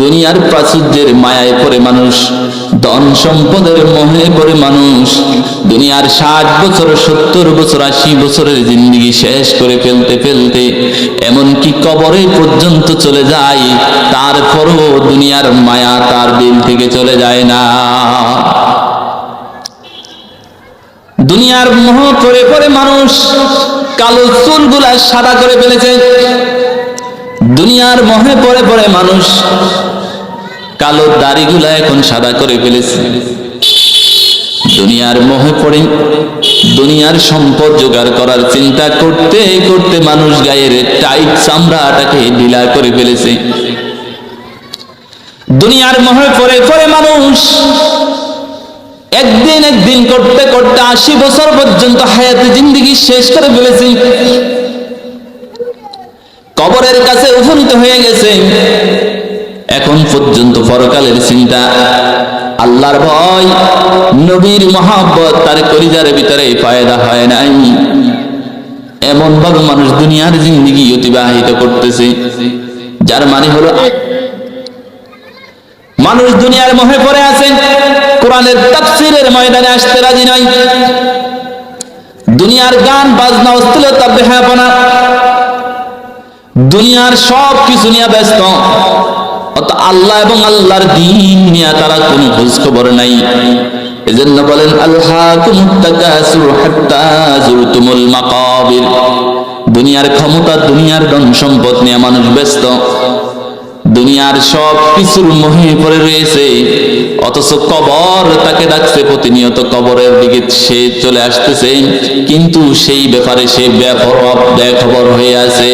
দুনিয়ার প্রাচুর্যের মায়ায় পড়ে মানুষ, ধন সম্পদের মোহে পড়ে মানুষ। দুনিয়ার ষাট বছর, সত্তর বছর, আশি বছরের জিন্দগি শেষ করে ফেলতে ফেলতে এমনকি কবরে পর্যন্ত চলে যায়, তারপরও দুনিয়ার মায়া তার দিল থেকে চলে যায় না। দুনিয়ার মোহ করে করে মানুষ, কালো চুলগুলা সাদা করে ফেলেছে। দুনিয়ার মোহে পড়ে পড়ে মানুষ কালো দাড়িগুলা এখন সাদা করে ফেলেছে। দুনিয়ার মোহে পড়ে, দুনিয়ার সম্পদ জোগাড় করার চিন্তা করতে করতে মানুষ গায়ের টাইট চামড়াটাকে ঢিলা করে ফেলেছে। দুনিয়ার মোহে পড়ে পড়ে মানুষ। একদিন একদিন করতে করতে আশি বছর পর্যন্ত হায়াতে জিন্দিগি শেষ করে ফেলেছি। কবরের কাছে উপনীত হয়ে গেছে। পর্যন্ত পরকালের চিন্তা, আল্লাহর ভয়, নবীর মহাব্বত তার কলিজার ভিতরে ফায়দা হয় নাই। এমন ভাবে মানুষ দুনিয়ার জিন্দিগি অতিবাহিত করতেছে, যার মানে হলো মানুষ দুনিয়ার মোহে পড়ে আছে কোরআনের তাফসিরের ময়দানে আসতে রাজি নয় দুনিয়ার গান, বাজনা অস্থিরতা বেহাপনা দুনিয়ার সব কিছু নিয়ে ব্যস্ত। অত আল্লাহ এবং আল্লাহর দিন নিয়ে তারা কোনো খোঁজ খবর নাই। এজন্য বলেন আল্লাহ দুনিয়ার ক্ষমতা, দুনিয়ার ধন সম্পদ নিয়ে মানুষ ব্যস্ত। দুনিয়ার সব কিছুর মহে পড়ে রয়েছে। অথচ কবর তাকে ডাকছে প্রতিনিয়ত কবরের দিকে সে চলে আসতেছে, কিন্তু সেই ব্যাপারে সে ব্যাপর বেখবর হয়ে আছে।